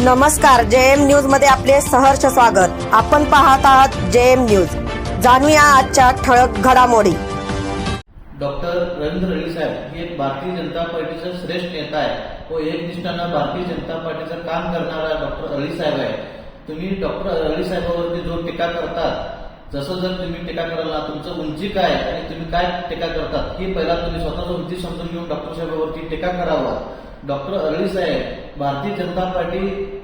नमस्कार जे एम न्यूजमध्ये आपले सहर्ष स्वागत. आपण पाहत आहात जे एम न्यूज. जाणूया आजच्या ठळक घडामोडी. डॉक्टर रवींद्र रेड्डी साहेब हे भारतीय जनता पार्टीचं श्रेष्ठ नेता आहे. व एकनिष्ठानं भारतीय जनता पार्टीचं काम करणारा डॉक्टर अळी साहेब आहे. तुम्ही डॉक्टर रवी साहेबावरती जो टीका करतात जसं जर तुम्ही टीका करायला तुमचं उंची काय आणि तुम्ही काय टीका करतात ही पहिला तुम्ही स्वतःच उंची समजून घेऊन डॉक्टर साहेबावरती टीका करावा. डॉक्टर अरळी साहेब भारतीय जनता पार्टी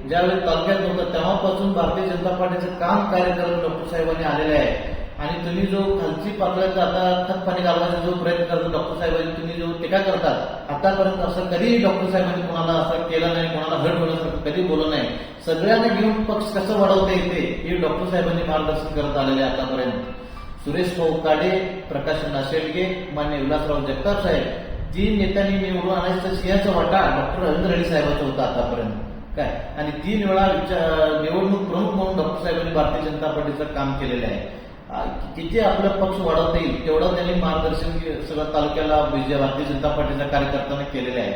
ज्यावेळी तालुक्यात होतं तेव्हापासून भारतीय जनता पार्टीचं काम कार्य डॉक्टर साहेबांनी आलेले आहे. आणि तुम्ही जो खालची पातळ्यात आता खत घालण्याचा घालवायचा जो प्रयत्न करतो डॉक्टर साहेबांनी तुम्ही जो टीका करतात आतापर्यंत असं कधीही डॉक्टर साहेबांनी कोणाला असं केलं नाही कोणाला हट होण्यासारखं कधी बोललं नाही. सगळ्यांना घेऊन पक्ष कसं वाढवता येते हे डॉक्टर साहेबांनी मार्गदर्शन करत आलेले आहे आतापर्यंत. सुरेश भाऊ काडे प्रकाश नाशेलगे मान्य विलासराव जगताप साहेब जी नेत्यांनी निवडून आणायचं सिंहाचा वाटा डॉक्टर रवींद्र रेड्डी साहेबांचा होता आतापर्यंत. काय? आणि तीन वेळा विचार- निवडणूक प्रमुख म्हणून डॉक्टर साहेबांनी भारतीय जनता पार्टीचं काम केलेलं आहे. किती आपलं पक्ष वाढवता येईल तेवढं त्यांनी मार्गदर्शन सगळ्या तालुक्याला विजय भारतीय जनता पार्टीच्या कार्यकर्त्यांना केलेलं आहे.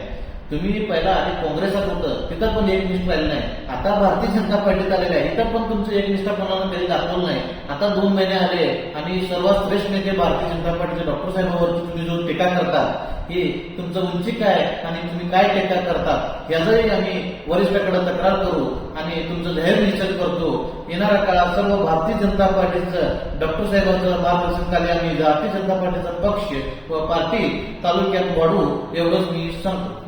तुम्ही पहिला आधी काँग्रेसात होतं तिथं पण एकनिष्ठ पाहिलं नाही. आता भारतीय जनता पार्टीत आलेलं आहे. इथं पण तुमचं एकनिष्ठा कोणाला कधी दाखवलं नाही. आता दोन महिने आले आणि सर्वात श्रेष्ठ नेते भारतीय जनता पार्टीचे डॉक्टर साहेबांवरती तुम्ही जो टीका करतात की तुमचं उंची काय आणि तुम्ही काय टीका करतात याचाही आम्ही वरिष्ठाकडे तक्रार करू आणि तुमचं धैर्य निश्चित करतो. येणाऱ्या काळात सर्व भारतीय जनता पार्टीचं डॉक्टर साहेबांचं मार्गदर्शन खाली आम्ही भारतीय जनता पार्टीचा पक्ष व पार्टी तालुक्यात वाढू एवढंच मी सांगतो.